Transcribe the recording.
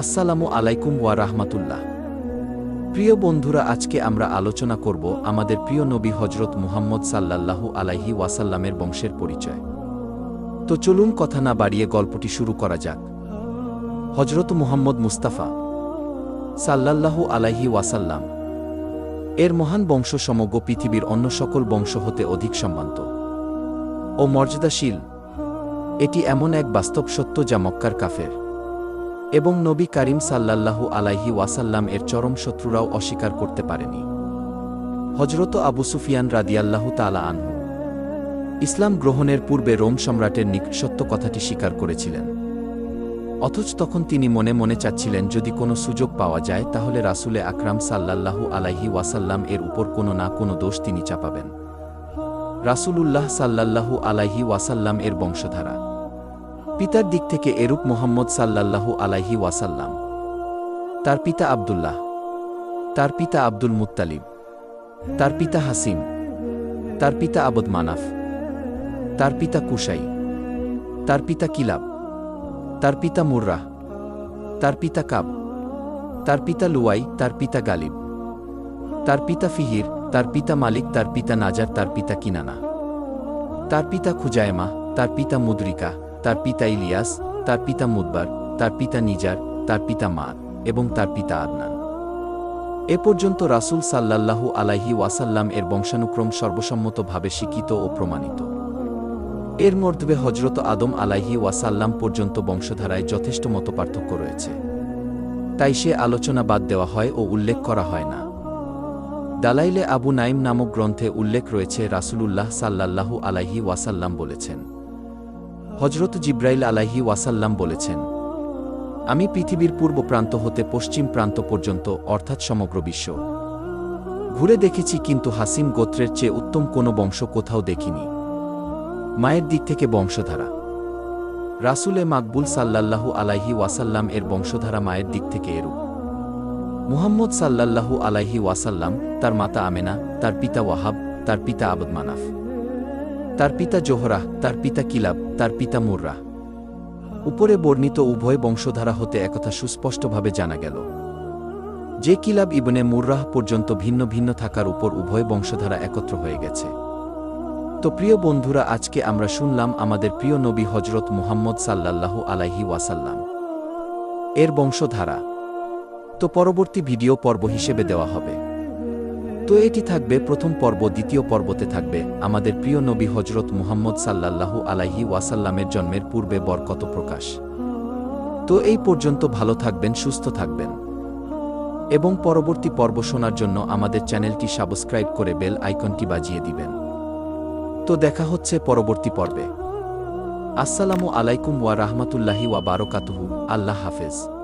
আসসালামু আলাইকুম ওয়া রাহমাতুল্লাহ। প্রিয় বন্ধুরা, আজকে আমরা আলোচনা করব আমাদের প্রিয় নবী হজরত মুহাম্মদ সাল্লাল্লাহু আলাইহি ওয়াসাল্লামের বংশের পরিচয়। তো চলুন কথা না বাড়িয়ে গল্পটি শুরু করা যাক। হজরত মুহাম্মদ মুস্তাফা সাল্লাল্লাহু আলাইহি ওয়াসাল্লাম এর মহান বংশ সমগ্র পৃথিবীর অন্য সকল বংশ হতে অধিক সম্মানিত ও মর্যাদাশীল। এটি এমন এক বাস্তব সত্য যা মক্কার কাফের। এবং নবী কারিম সাল্লাল্লাহু আলাইহি ওয়াসাল্লাম এর চরম শত্রুরাও অস্বীকার করতে পারেনি। হজরত আবু সুফিয়ান রাদিয়াল্লাহু তালা আনহু। ইসলাম গ্রহণের পূর্বে রোম সম্রাটের নিকট সত্য কথাটি স্বীকার করেছিলেন। অথচ তখন তিনি মনে মনে চাচ্ছিলেন, যদি কোনো সুযোগ পাওয়া যায়, তাহলে রাসুলে আকরাম সাল্লাল্লাহু আলাইহি ওয়াসাল্লাম এর উপর কোনো না কোনো দোষ তিনি চাপাবেন। রাসূলুল্লাহ সাল্লাল্লাহু আলাইহি ওয়াসাল্লাম এর বংশধারা। পিতার দিক থেকে এরূপ মোহাম্মদ সাল্লাল্লাহু আলাইহি ওয়াসাল্লাম তার পিতা আবদুল্লাহ তার পিতা আব্দুল মুত্তালিব তার পিতা হাসিম তার পিতা আবদ মানাফ তার পিতা কুশাই তার পিতা কিলাব তার পিতা মুর্রাহ তার পিতা কাব তার পিতা লুয়াই তার পিতা গালিব তার পিতা ফিহির তার পিতা মালিক তার পিতা নাজার তার পিতা কিনানা তার পিতা খুজায়মা তার পিতা মুদ্রিকা তার পিতা ইলিয়াস, তার পিতা মুদবার তার পিতা নিজার, তার পিতা মাদ এবং তার পিতা আদনান। এ পর্যন্ত রাসূল সাল্লাল্লাহু আলাইহি ওয়াসাল্লাম এর বংশানুক্রম সর্বসম্মতভাবে স্বীকৃত ও প্রমাণিত। এর মধ্যে হজরত আদম আলাইহি ওয়াসাল্লাম পর্যন্ত বংশধারায় যথেষ্ট মত পার্থক্য রয়েছে। তাই সে আলোচনা বাদ দেওয়া হয় ও উল্লেখ করা হয় না। দালাইলে আবু নাইম নামক গ্রন্থে উল্লেখ রয়েছে রাসূলুল্লাহ সাল্লাল্লাহু আলাইহি ওয়াসাল্লাম বলেছেন হজরত জিব্রাইল আলাইহি ওয়াসাল্লাম বলেছেন, আমি পৃথিবীর পূর্ব প্রান্ত হতে পশ্চিম প্রান্ত পর্যন্ত, অর্থাৎ সমগ্র বিশ্ব। ঘুরে দেখেছি কিন্তু হাসিম গোত্রের চেয়ে উত্তম কোনো বংশ কোথাও দেখিনি। মায়ের দিক থেকে বংশধারা। রাসুলে মাকবুল সাল্লাল্লাহু আলাইহি ওয়াসাল্লাম এর বংশধারা মায়ের দিক থেকে এরূপ। মুহাম্মদ সাল্লাল্লাহু আলাইহি ওয়াসাল্লাম, তার মাতা আমেনা, তার পিতা ওয়াহাব, তার পিতা আবদ মানাফ তার পিতা জোহরাহ তার পিতা কিলাব, তার পিতা মুর্রাহ উপরে বর্ণিত উভয় বংশধারা হতে একথা সুস্পষ্টভাবে জানা গেল। যে কিলাব ইবনে মুর্রাহ পর্যন্ত ভিন্ন ভিন্ন থাকার উপর উভয় বংশধারা একত্র হয়ে গেছে। তো প্রিয় বন্ধুরা, আজকে আমরা শুনলাম আমাদের প্রিয় নবী হজরত মুহাম্মদ সাল্লাল্লাহু আলাইহি ওয়াসাল্লাম। এর বংশধারা। তো পরবর্তী ভিডিও পর্ব হিসেবে দেওয়া হবে। তো এটি থাকবে প্রথম পর্ব, দ্বিতীয় পর্বতে থাকবে। আমাদের প্রিয় নবী হজরত মুহাম্মদ সাল্লাল্লাহু আলাইহি ওয়াসাল্লামের জন্মের পূর্বে বরকত প্রকাশ। তো এই পর্যন্ত ভালো থাকবেন, সুস্থ থাকবেন। এবং পরবর্তী পর্ব শোনার জন্য আমাদের চ্যানেলটি সাবস্ক্রাইব করে বেল আইকনটি বাজিয়ে দিবেন। তো দেখা হচ্ছে পরবর্তী পর্বে। আসসালামু আলাইকুম ওয়া রাহমাতুল্লাহি ওয়া বারকাতুহু। আল্লাহ হাফেজ।